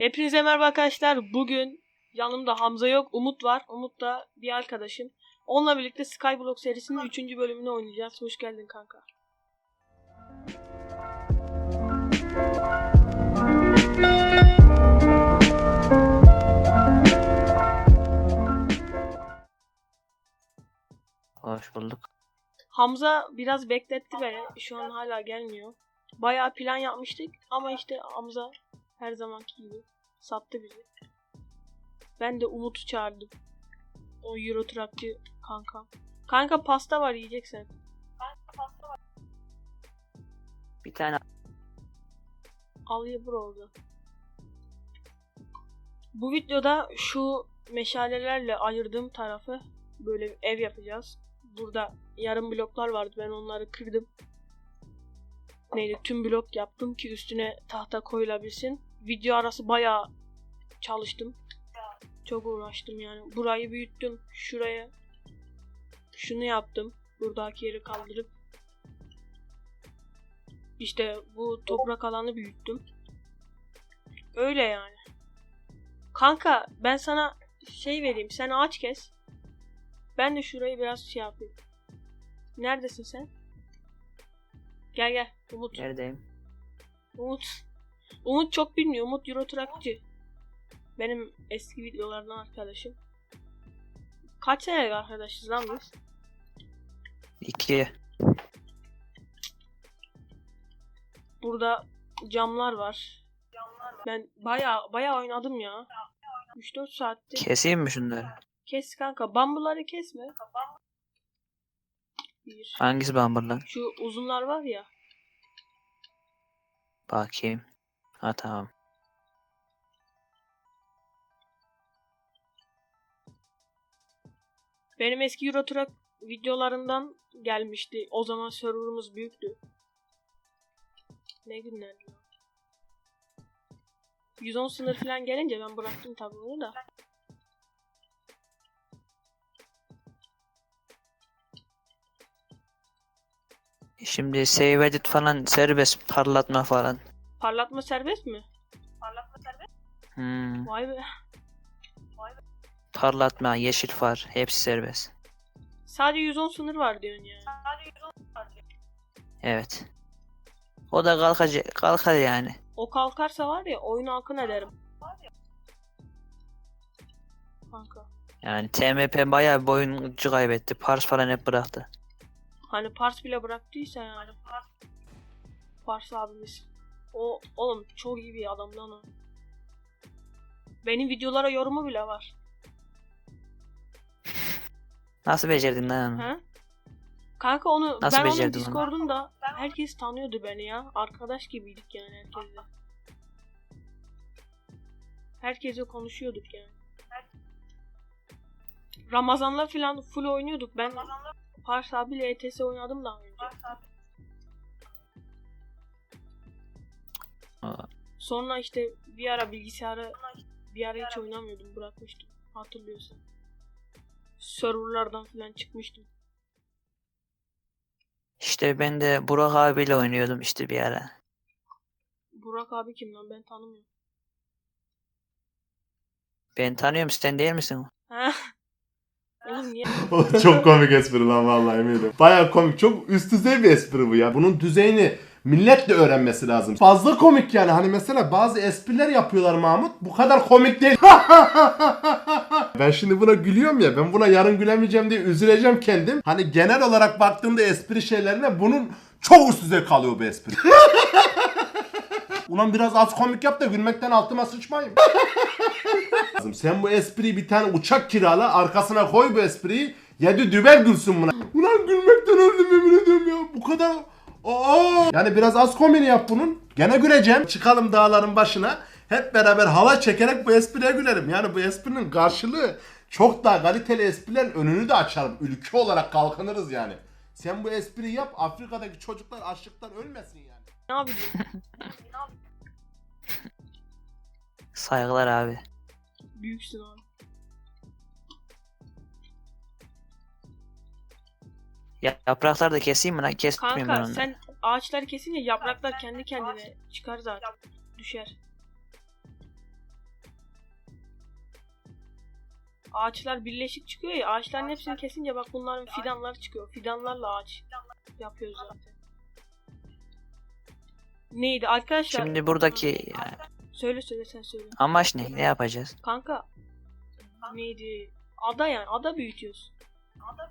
Hepinize merhaba arkadaşlar. Bugün yanımda Hamza yok, Umut var. Umut da bir arkadaşım. Onunla birlikte Skyblock serisinin 3. bölümünü oynayacağız. Hoş geldin kanka. Hoş bulduk. Hamza biraz bekletti beni. Şu an hala gelmiyor. Bayağı plan yapmıştık ama işte Hamza her zamanki gibi sattı bizi. Ben de Umut'u çağırdım. O Euro Truckçı kanka. Kanka pasta var yiyeceksen. Bir tane Al ye bro orada. Bu videoda şu meşalelerle ayırdığım tarafı böyle ev yapacağız. Burada yarım bloklar vardı ben onları kırdım. Neydi tüm blok yaptım ki üstüne tahta koyulabilsin. Video arası bayağı çalıştım. Çok uğraştım yani. Burayı büyüttüm. Şuraya şunu yaptım. Buradaki yeri kaldırıp işte bu toprak alanı büyüttüm. Öyle yani. Kanka ben sana şey vereyim. Sen ağaç kes. Ben de şurayı biraz şey yapayım. Neredesin sen? Gel gel. Umut. neredeyim? Umut. Umut çok bilmiyor. Umut Euro Truckçı. Benim eski videolardan arkadaşım. Kaç senelik arkadaşız lan biz? İki. Burada camlar var. Ben baya baya oynadım ya. 3-4 saatte. Keseyim mi şunları? Kes kanka. Bambuları kesme. Bir. Hangisi bamburlar? Şu uzunlar var ya. Bakayım. Ha tamam. Benim eski Euro Truck videolarından gelmişti. O zaman serverımız büyüktü. Ne günlerdi ya. 110 sınır falan gelince ben bıraktım tabii onu da. Şimdi save edit falan serbest parlatma falan. Parlatma serbest mi? Hmm. Vay be. Parlatma, yeşil far hepsi serbest. Sadece 110 sınır var diyorsun ya. Evet. O da kalkacak, kalkar yani. O kalkarsa var ya oyunu akın ederim. Kanka. Yani TMP bayağı bir oyuncu kaybetti. Pars falan hep bıraktı. Hani Pars bile bıraktıysa yani. Pars abimiz. O oğlum çok iyi bir adam lan o. Benim videolara yorumu bile var. Nasıl becerdin lan? onu? He? Kanka onu Nasıl ben onun becerdin onu? Discord'unda herkes tanıyordu beni ya. Arkadaş gibiydik yani herkesle. Herkese konuşuyorduk yani. Ramazanlar falan full oynuyorduk. Ben Pars abiyle ETS oynadım daha önce. Aa, Sonra işte bir ara bilgisayarı bir ara hiç oynamıyordum bırakmıştım. Hatırlıyorsan. Serverlardan falan çıkmıştım. İşte ben de Burak abiyle oynuyordum işte bir ara. Burak abi kim lan ben tanımıyorum. Ben tanıyorum sen değil misin? Ha? Oğlum niye? çok komik espri lan vallahi eminim. Baya komik. Çok üst düzey bir espri bu ya. Bunun düzeyini millet de öğrenmesi lazım. Fazla komik yani. Hani mesela bazı espriler yapıyorlar Mahmut. Bu kadar komik değil. ben şimdi buna gülüyorum ya. Ben buna yarın gülemeyeceğim diye üzüleceğim kendim. Hani genel olarak baktığımda espri şeylerine bunun çok üst düzey kalıyor bu espri. Ulan biraz az komik yap da gülmekten altıma sıçmayayım. Sen bu espriyi bir tane uçak kirala arkasına koy bu espriyi. Yedi dübel gülsün buna. Ulan gülmekten öldüm yemin ediyorum ya. Bu kadar... Aa! Yani biraz az komedi yap bunun. Gene güleceğim. Çıkalım dağların başına. Hep beraber hava çekerek bu espriye gülerim. Yani bu esprinin karşılığı çok daha kaliteli esprilerin önünü de açarım. Ülke olarak kalkınırız yani. Sen bu espriyi yap Afrika'daki çocuklar açlıktan ölmesin yani. Ne yapıyorsun? Saygılar abi. Büyüksün abi. Ya, yapraklar da keseyim mi lan? Kesmiyorum Kanka ben onu. sen ağaçları kesince yapraklar kendi kendine çıkar zaten. Düşer. Ağaçlar birleşik çıkıyor ya. Ağaçların hepsini kesince bak bunların fidanları çıkıyor. Fidanlarla ağaç yapıyoruz zaten. Neydi arkadaşlar? Şimdi buradaki Söyle söyle sen söyle. amaç ne? Ne yapacağız? Kanka neydi? Ada yani ada büyütüyoruz. Ada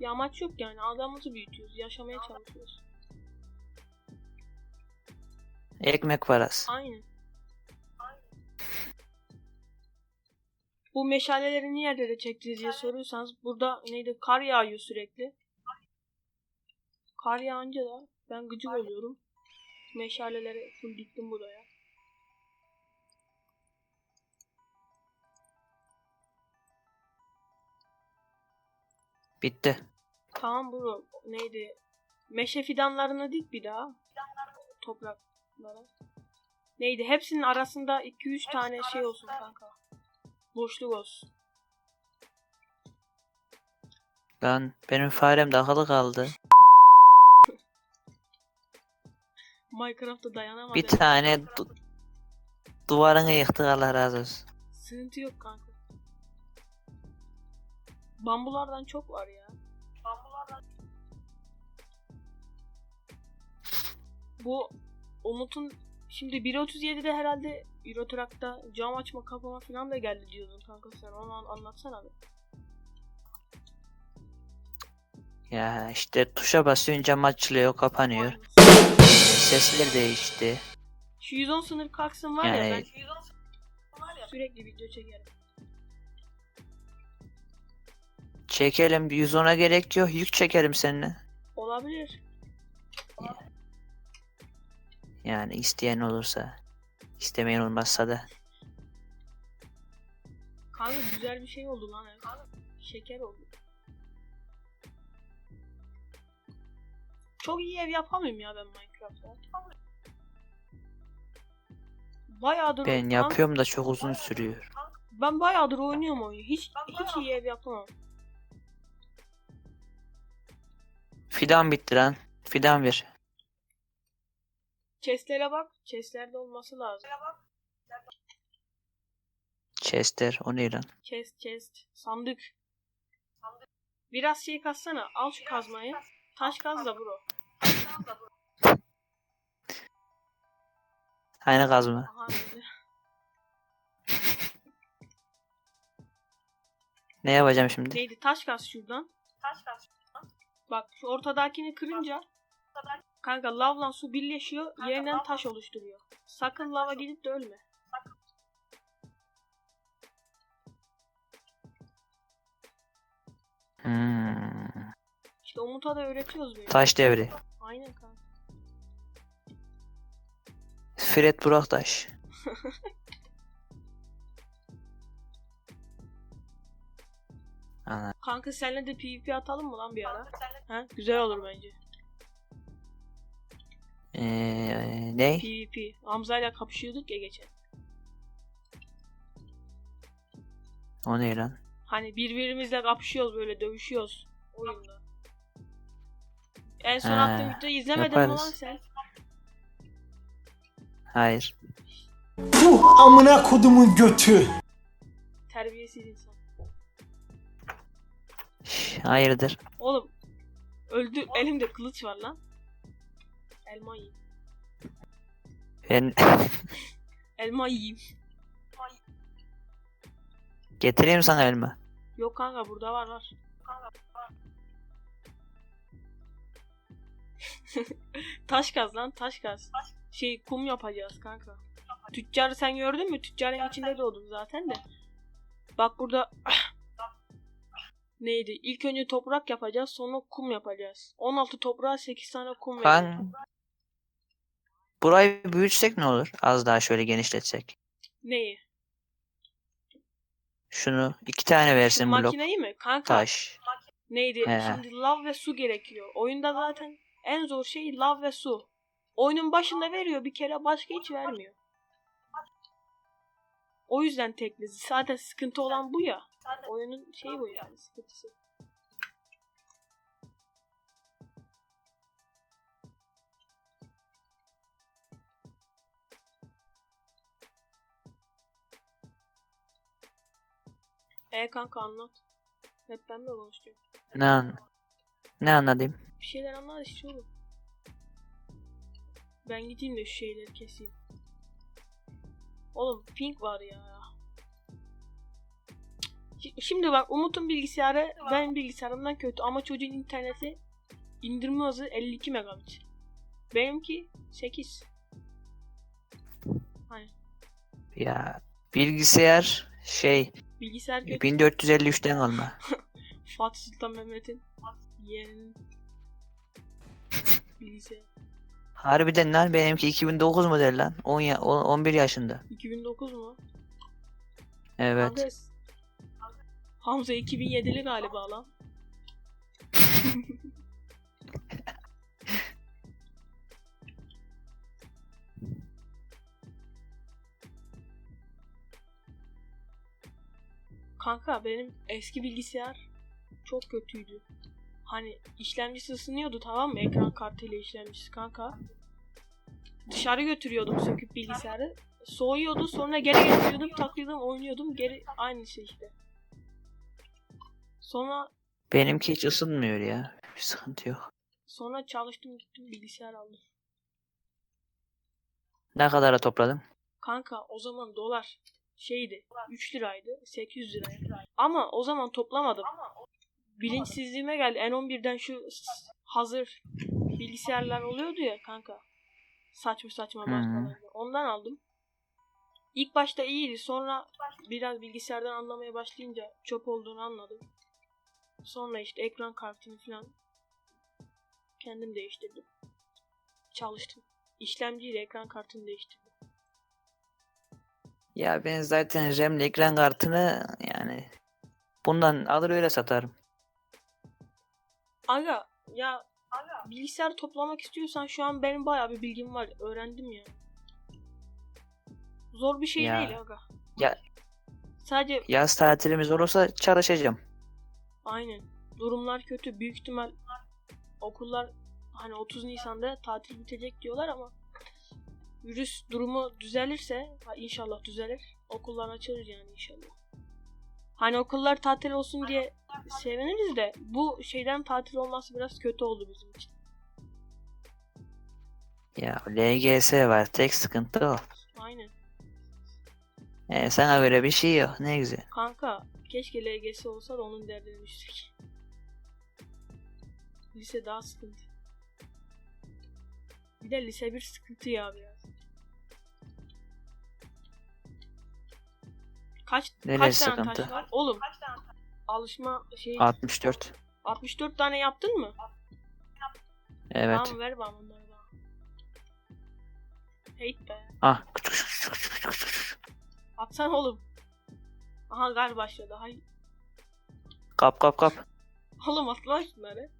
Bir amaç yok yani adamızı büyütüyoruz. Yaşamaya çalışıyoruz. Ekmek parası. Aynen. Bu meşaleleri niye yerlere çektiniz diye soruyorsanız burada neydi kar yağıyor sürekli. Kar yağınca da ben gıcık oluyorum. Meşaleleri full diktim buraya. Bitti. Tamam bu neydi? Meşe fidanlarını dik bir daha. Topraklara. Neydi? Hepsinin arasında 2-3 tane şey olsun kanka. Boşluk olsun. Lan benim farem takılı kaldı. Minecraft'ta dayanamadı. Bir tane du- duvarını yıktık Allah razı olsun. Sıkıntı yok kanka. Bambulardan çok var ya. Bu Umut'un şimdi 1.37'de herhalde Eurotrack'ta cam açma kapama falan da geldi diyordun kanka sen onu an- anlatsana bir. Ya işte tuşa basıyorsun cam açılıyor kapanıyor. Sesler değişti. Şu 110 sınır kalksın var ya Yani- ben sürekli video çekerim. Çekelim 110'a gerek yok yük çekelim seninle. Olabilir. Yani isteyen olursa. istemeyen olmazsa da. Kanka güzel bir şey oldu lan ev. Şeker oldu. Çok iyi ev yapamıyorum ya ben Minecraft'ta. Bayağıdır Ben yapıyorum da çok uzun sürüyor. Ben bayağıdır oynuyorum oyunu. Hiç hiç iyi ev yapamam. Fidan bitti lan. Fidan ver. Chestlere bak. Chestlerde olması lazım. Chester o ne lan? Chest chest. Sandık. Biraz şey katsana. Al şu kazmayı. Taş kaz da bro. Aynı kazma. Aha. Ne yapacağım şimdi? Neydi? Taş kaz şuradan. Bak şu ortadakini kırınca kanka lavla su birleşiyor. Yerinden taş oluşturuyor. Sakın lava gidip de ölme. Hmm. İşte Umut'a da öğretiyoruz böyle. Taş devri. Aynen kanka. Fred Buraktaş. Ana. Kanka senle de PvP atalım mı lan bir ara? Ha? Güzel olur bence. Ee, ne? PvP. Hamza'yla kapışıyorduk ya geçen. O ne lan? Hani birbirimizle kapışıyoruz böyle dövüşüyoruz oyunda. En son He, attığım videoyu izlemedin mi lan sen? Hayır. Puh amına kodumun götü. Terbiyesiz insan. Şş, Hayırdır? Oğlum öldü elimde kılıç var lan. Elma yiyeyim. Ben Elma yiyeyim. getireyim sana elma. Yok kanka burada var var. taş gaz lan taş gaz. Şey kum yapacağız kanka. Tüccarı sen gördün mü? Tüccarın içinde doğdum zaten de. Bak burada neydi? İlk önce toprak yapacağız sonra kum yapacağız. 16 toprağa 8 tane kum. Ben burayı büyütsek ne olur? Az daha şöyle genişletsek. Neyi? Şunu iki tane versin Şu blok makineyi mi? Kanka taş. neydi? He. Şimdi lav ve su gerekiyor. Oyunda zaten en zor şey lav ve su. Oyunun başında veriyor bir kere başka hiç vermiyor. O yüzden tekli. Zaten sıkıntı olan bu ya. Oyunun şeyi bu yani sıkıntısı. E kanka anlat. Hep ben mi konuşuyorum? Ne an ne anladım? Bir şeyler anlat işte oğlum. Ben gideyim de şu şeyleri keseyim. Oğlum ping var ya. Şi- Şimdi bak Umut'un bilgisayarı benim bilgisayarımdan kötü ama çocuğun interneti indirme hızı 52 megabit. Benimki 8. Hani Ya bilgisayar şey bilgisayar kötü. 1453'ten kalma. Fatih Sultan Mehmet'in yeğeninin bilgisayarı. Harbiden lan benimki 2009 model lan. 10 ya, on- 11 yaşında. 2009 mu? Evet. Kanka, Hamza 2007'li galiba lan. Kanka benim eski bilgisayar çok kötüydü. Hani işlemcisi ısınıyordu tamam mı? Ekran kartıyla işlemcisi kanka. Dışarı götürüyordum söküp bilgisayarı. Soğuyordu sonra geri getiriyordum takıyordum oynuyordum geri aynı şey işte. Sonra Benimki hiç ısınmıyor ya. Bir sıkıntı yok. sonra çalıştım gittim bilgisayar aldım. Ne kadara topladım? Kanka o zaman dolar şeydi 3 liraydı 800 liraydı. Ama o zaman toplamadım. Bilinçsizliğime geldi. N11'den şu s- hazır bilgisayarlar oluyordu ya kanka. Saçma saçma Hı. Ondan aldım. İlk başta iyiydi. Sonra biraz bilgisayardan anlamaya başlayınca çöp olduğunu anladım. Sonra işte ekran kartını falan kendim değiştirdim. Çalıştım. İşlemciyle ekran kartını değiştirdim. Ya ben zaten RAM'le ekran kartını yani bundan alır öyle satarım. Aga ya bilgisayar toplamak istiyorsan şu an benim bayağı bir bilgim var. Öğrendim ya. Zor bir şey Ya. değil aga. Ya- Sadece Yaz tatilimiz olursa çalışacağım. Aynen. Durumlar kötü. Büyük ihtimal okullar hani 30 Nisan'da tatil bitecek diyorlar ama virüs durumu düzelirse inşallah düzelir. Okullar açılır yani inşallah. Hani okullar tatil olsun diye seviniriz de bu şeyden tatil olması biraz kötü oldu bizim için. Ya LGS var tek sıkıntı o. E, sana göre bir şey yok ne güzel. Kanka keşke LGS olsa da onun derdine düşsek. Lise daha sıkıntı. Bir de lise bir sıkıntı ya biraz. Kaç Neresi kaç tane sıkıntı? taş var? Oğlum. Alışma şey 64. 64 tane yaptın mı? Evet. Tamam ver bana onları bana. Hate be. Ah. Atsana oğlum. Aha galiba başladı. Hay. Kap kap kap. Oğlum at lan şunları.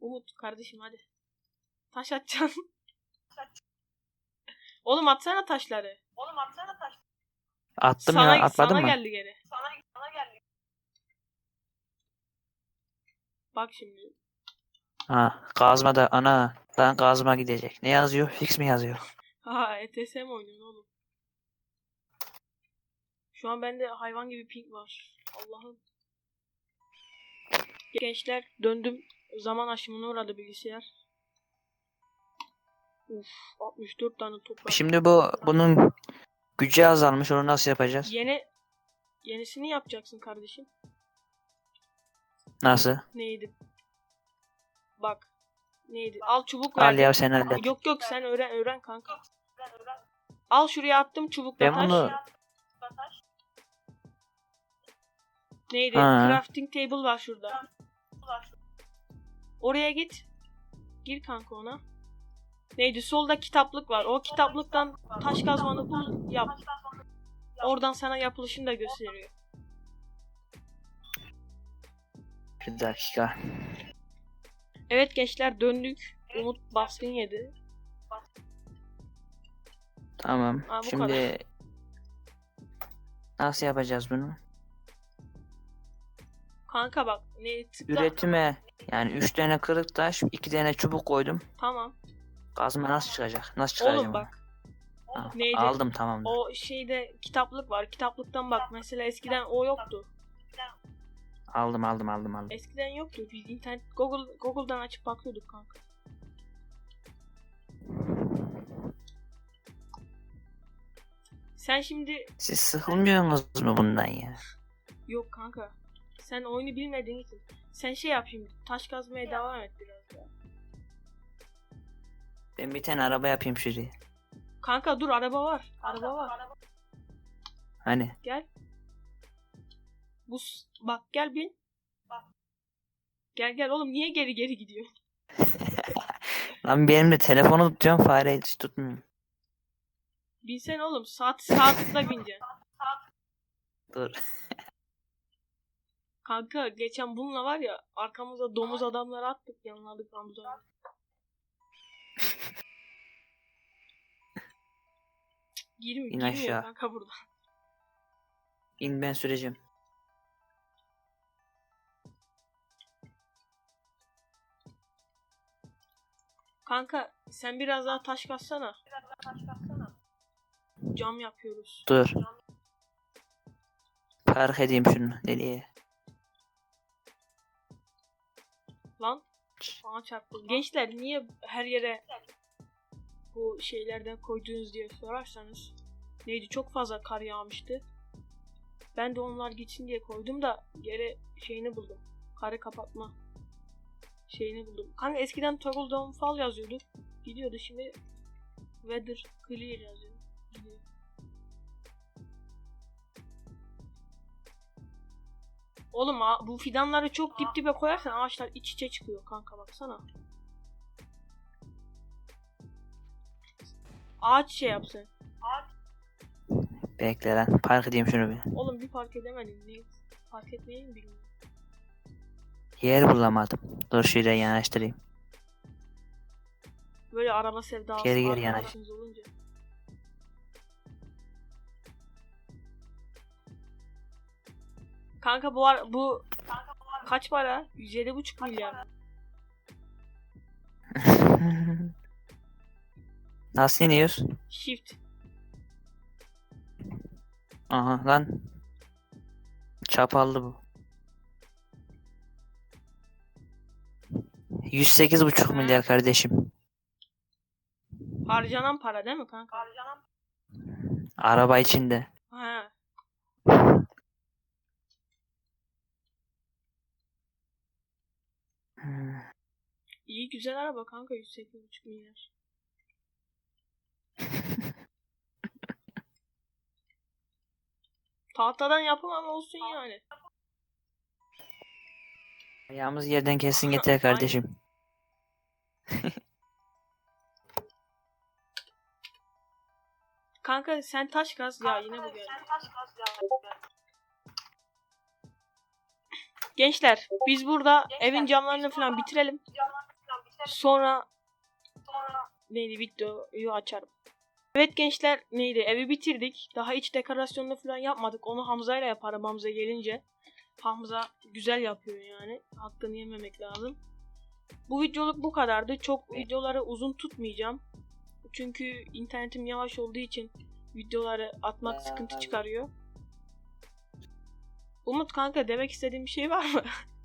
Umut kardeşim hadi. Taş atacaksın. Oğlum atsana taşları. Attım sana, ya atmadın sana mı? geldi geri. Bak şimdi. Ha kazma da ana. Lan kazma gidecek. Ne yazıyor? Fix mi yazıyor? Ha ETS mi oynuyorsun oğlum? Şu an bende hayvan gibi ping var. Allah'ım. Gençler döndüm. Zaman aşımına uğradı bilgisayar. Uf 64 tane toprak. Şimdi bu bunun gücü azalmış. Onu nasıl yapacağız? Yeni yenisini yapacaksın kardeşim. Nasıl? Neydi? Bak. Neydi? Al çubuk Al verdim. ya sen hallet. Yok yok sen öğren öğren kanka. Al şuraya attım çubukla Ben taş. bunu Neydi? Ha. Crafting table var şurada. Oraya git. Gir kanka ona. Neydi? Solda kitaplık var. O kitaplıktan taş kazmanı bul yap. Oradan sana yapılışını da gösteriyor. bir dakika. Evet gençler döndük. Umut baskın yedi. Tamam. Bu Şimdi nasıl yapacağız bunu? Kanka bak ne tıkla. Üretime yani 3 tane kırık taş, 2 tane çubuk koydum. Tamam. Kazma nasıl çıkacak? Nasıl çıkaracağım Oğlum bak. Ha, Neydi? Aldım tamam. O şeyde kitaplık var. Kitaplıktan bak. Mesela eskiden o yoktu. Aldım aldım aldım aldım. Eskiden yoktu. Biz internet Google Google'dan açıp bakıyorduk kanka. Sen şimdi Siz sıkılmıyorsunuz mu bundan ya? yok kanka. Sen oyunu bilmediğin için. Sen şey yap şimdi. Taş kazmaya devam et biraz ya. Ben bir tane araba yapayım şuraya. Kanka dur araba var. Araba var. Hani? Gel. Bu bak gel bin. Gel gel oğlum niye geri geri gidiyor? Lan benim de telefonu tutuyorum fare hiç tutmuyor. Binsen oğlum saat saatinde bineceksin. Dur. Kanka geçen bununla var ya arkamıza domuz adamları attık yanladık Hamza. Girmiyor, İn girmiyor aşağı. kanka burada. İn ben süreceğim. Kanka sen biraz daha taş katsana. Cam yapıyoruz. Dur. Park edeyim şunu. Nereye? Lan bana çarptı. Gençler niye her yere bu şeylerden koydunuz diye sorarsanız. Neydi çok fazla kar yağmıştı. Ben de onlar gitsin diye koydum da geri şeyini buldum. Karı kapatma şeyini buldum. Kanka eskiden toggle downfall yazıyordu. Gidiyordu şimdi weather clear yazıyor. Gidiyor. Oğlum ha- bu fidanları çok dip dibe koyarsan ağaçlar iç içe çıkıyor kanka baksana. Ağaç şey yapsın. Bekle lan. Park edeyim şunu bir. Oğlum bir fark edemedim. Ne? Fark etmeyi mi bilmiyorum. Yer bulamadım. Dur şuraya yanaştırayım. Böyle araba sevdası Geri geri yanaş. olunca. Kanka bu ar- bu kaç para? 107,5 milyar. Nasıl iniyoruz? Shift. Aha lan. Çapallı bu. 108,5 milyar kardeşim. Harcanan para değil mi kanka? Araba içinde. Ha. Hmm. İyi güzel araba kanka 108,5 milyar. Tahtadan yapamam olsun yani. Ayağımız yerden kesin getir kardeşim. Kanka sen taş kaz ya yine bu geldi. Gençler biz burada evin camlarını falan bitirelim. Sonra neydi videoyu açarım. Evet gençler neydi evi bitirdik. Daha iç dekorasyonunu falan yapmadık. Onu Hamza ile yaparım Hamza gelince. Hamza güzel yapıyor yani. Hakkını yememek lazım. Bu videoluk bu kadardı. Çok videoları uzun tutmayacağım. Çünkü internetim yavaş olduğu için videoları atmak sıkıntı çıkarıyor. Umut kanka demek istediğin bir şey var mı?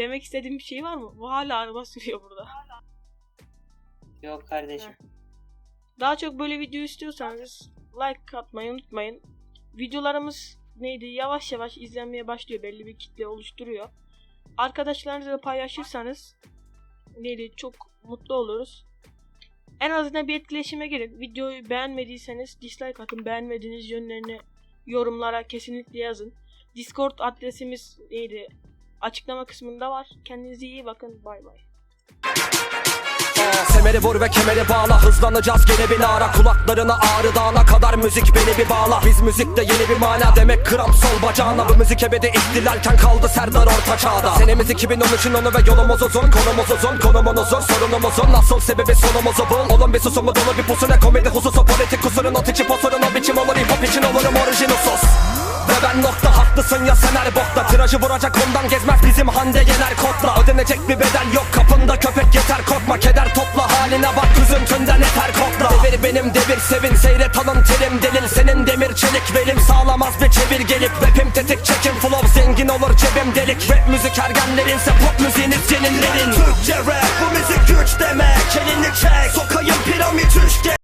demek istediğin bir şey var mı? Bu hala araba sürüyor burada. Yok kardeşim. Daha çok böyle video istiyorsanız like atmayı unutmayın. Videolarımız neydi yavaş yavaş izlenmeye başlıyor. Belli bir kitle oluşturuyor. Arkadaşlarınızla paylaşırsanız neydi çok mutlu oluruz. En azından bir etkileşime girin. Videoyu beğenmediyseniz dislike atın. Beğenmediğiniz yönlerini yorumlara kesinlikle yazın. Discord adresimiz neydi? Açıklama kısmında var. Kendinize iyi bakın. Bay bay. Semeri vur ve kemeri bağla. Hızlanacağız. Gene bir ara Kulaklarına ağrı dağına kadar müzik beni bir bağla. Biz müzikte yeni bir mana demek. Kramp sol bacağına. Bu müzik ebedi ihtilalken kaldı Serdar orta çağda. Senemiz 2013'ün onu ve yolumuz uzun. Konumuz uzun. Konumun uzun. Sorunumuzun Nasıl sebebi sonumuzu bul Oğlum bir susumu dolu bir pusu ne komedi hususu. Politik kusurun not içi posurun o biçim olur. Hip hop için olurum. Orijin usus ve ben nokta haklısın ya sen bokta? Tirajı vuracak ondan gezmez bizim Hande Yener kotla Ödenecek bir bedel yok kapında köpek yeter korkma. Keder topla haline bak üzüntünden eter kokla Devir benim devir sevin seyret alın terim delil. Senin demir çelik velim sağlamaz bir çevir gelip. Rapim tetik çekim flow zengin olur cebim delik. Rap müzik ergenlerinse pop müziğiniz seninlerin. Türkçe rap bu müzik güç demek Elini çek. Sokayım piramit üçgen